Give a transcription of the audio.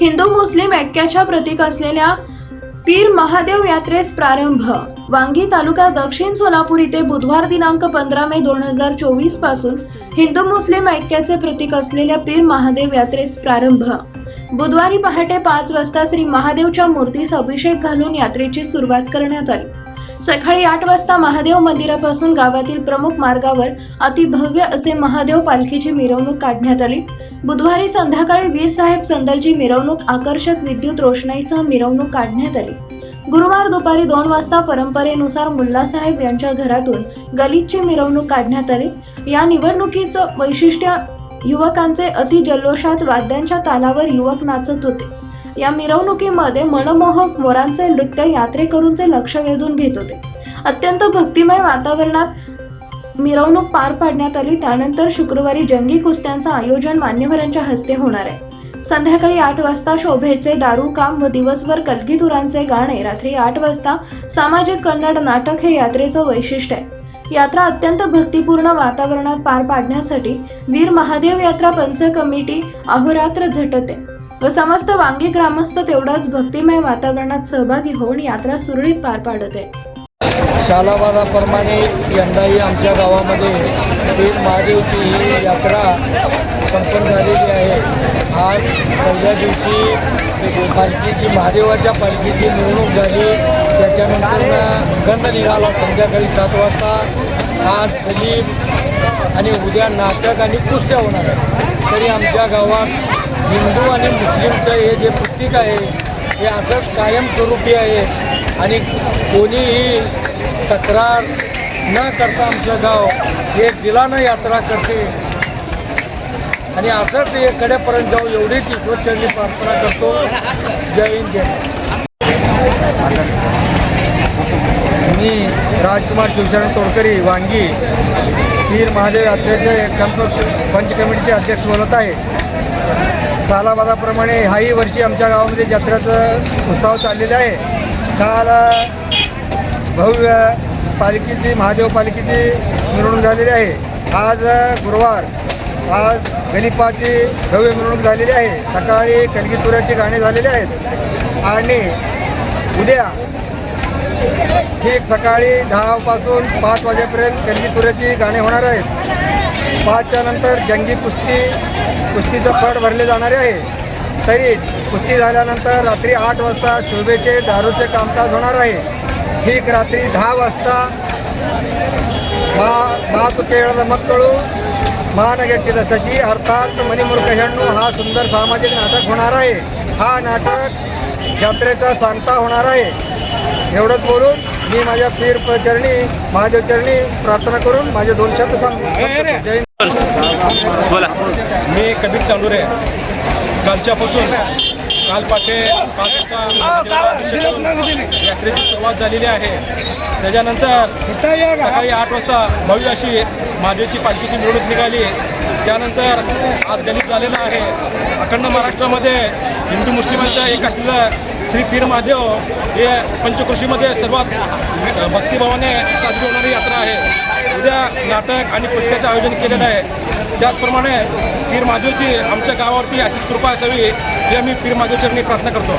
हिंदू मुस्लिम ऐक्याच्या प्रतीक असलेल्या पीर महादेव यात्रेस प्रारंभ. वांगी तालुका दक्षिण सोलापूर इथे बुधवार दिनांक पंधरा मे दोन हजार चोवीसपासून हिंदू मुस्लिम ऐक्याचे प्रतीक असलेल्या पीर महादेव यात्रेस प्रारंभ. बुधवारी पहाटे पाच वाजता श्री महादेवच्या मूर्तीस अभिषेक घालून यात्रेची सुरुवात करण्यात आली. सकाळी आठ वाजता महादेव मंदिरापासून गावातील प्रमुख मार्गावर अतिभव्य असे महादेव पालखीची मिरवणूक काढण्यात आली. बुधवारी संध्याकाळी वीर साहेब संदलची मिरवणूक आकर्षक विद्युत रोषणाईसह मिरवणूक काढण्यात आली. गुरुवार दुपारी दोन वाजता परंपरेनुसार मुल्लासाहेब यांच्या घरातून गलितची मिरवणूक काढण्यात आली. या निवडणुकीचं वैशिष्ट्य युवकांचे अति जल्लोषात वाद्यांच्या तालावर युवक नाचत होते. या मिरवणुकीमध्ये मनमोहक मोरांचे नृत्य यात्रेकरूंचे लक्ष वेधून घेत होते. अत्यंत भक्तिमय वातावरणात मिरवणूक पार पाडण्यात आली. त्यानंतर शुक्रवारी जंगी कुस्त्यांचं आयोजन मान्यवरांच्या हस्ते होणार आहे. संध्याकाळी आठ वाजता शोभेचे दारू काम व दिवसभर कलगीतुरांचे गाणे रात्री आठ वाजता सामाजिक कन्नड नाटक हे यात्रेचं वैशिष्ट्य आहे. यात्रा अत्यंत भक्तिपूर्ण वातावरणात पार पाडण्यासाठी वीर महादेव यात्रा पंच कमिटी अहोरात्र झटते. व समस्त वांगी ग्रामस्थ तेवढाच भक्तिमय वातावरणात सहभागी होऊन यात्रा सुरळीत पार पाडत. आहे शालाबादाप्रमाणे यंदाही आमच्या गावामध्ये पीर महादेवची ही यात्रा संपन्न झालेली आहे. आज पहिल्या दिवशी पालखीची महादेवाच्या पालखीची निवडणूक झाली. त्याच्यानंतर गंध निघाला संध्याकाळी सात वाजता. आज गलीब आणि उद्या नाटक आणि कुस्त्या होणार आहे तरी आमच्या गावात हिंदू आणि मुस्लिमचं हे जे प्रतीक आहे हे असंच कायमस्वरूपी आहे. आणि कोणीही तक्रार न करता आमचं गाव हे दिलानं यात्रा करते. आणि असंच हे कडेपर्यंत जाऊ एवढीच ईश्वरचरणी प्रार्थना करतो. जय हिंद जय मी राजकुमार शिवशरण तोडकरी वांगी पीर महादेव यात्रेचे कंप पंच कमिटीचे अध्यक्ष बोलत आहे. सालाबादाप्रमाणे ह्याही वर्षी आमच्या गावामध्ये जत्रेचं उत्सव चाललेला आहे. काल भव्य पालखीची महादेव पालखीची मिरवणूक झालेली आहे. आज गुरुवार आज गणिपाची भव्य मिरवणूक झालेली आहे. सकाळी कलगीतुऱ्याचे गाणे झालेली आहेत. आणि उद्या ठीक सकाळी दहापासून पाच वाजेपर्यंत कलगीतुऱ्याची गाणी होणार आहेत. पाचच्या नंतर जंगी कुस्ती कुस्तीचं फड भरले जाणारे आहे. तरी कुस्ती झाल्यानंतर रात्री आठ वाजता शोभेचे दारूचे कामकाज होणार आहे. ठीक रात्री दहा वाजता मा मा तुकेळाला मग कळू. महानगेटीचं शशी अर्थात मणिमूर्ख हेणू हा सुंदर सामाजिक नाटक होणार आहे. हा नाटक जत्रेचा सांगता होणार आहे. एवढंच बोलून मी माझ्या पीर चरणी महादेव चरणी प्रार्थना करून माझे दोन शब्द सांगतो. जय हिंद. बोला. मी कबीर चांडुरे कालच्यापासून काल पाठे यात्रेची सुरुवात झालेली आहे. त्याच्यानंतर सकाळी आठ वाजता भव्य अशी महादेवची पालखीची मिरवणूक निघाली. त्यानंतर आज गणित झालेलं आहे. अखंड महाराष्ट्रामध्ये हिंदू मुस्लिमांचं एक असलेलं श्री पीर महादेव हे पंचकृषीमध्ये सर्वात भक्तिभावाने साजरी होणारी यात्रा आहे. उद्या नाटक आणि पुस्तकाचं आयोजन केलेलं आहे. त्याचप्रमाणे पीर महादेवची आमच्या गावावरती अशीच कृपा असावी हे आम्ही पीर महादेवचरणी प्रार्थना करतो.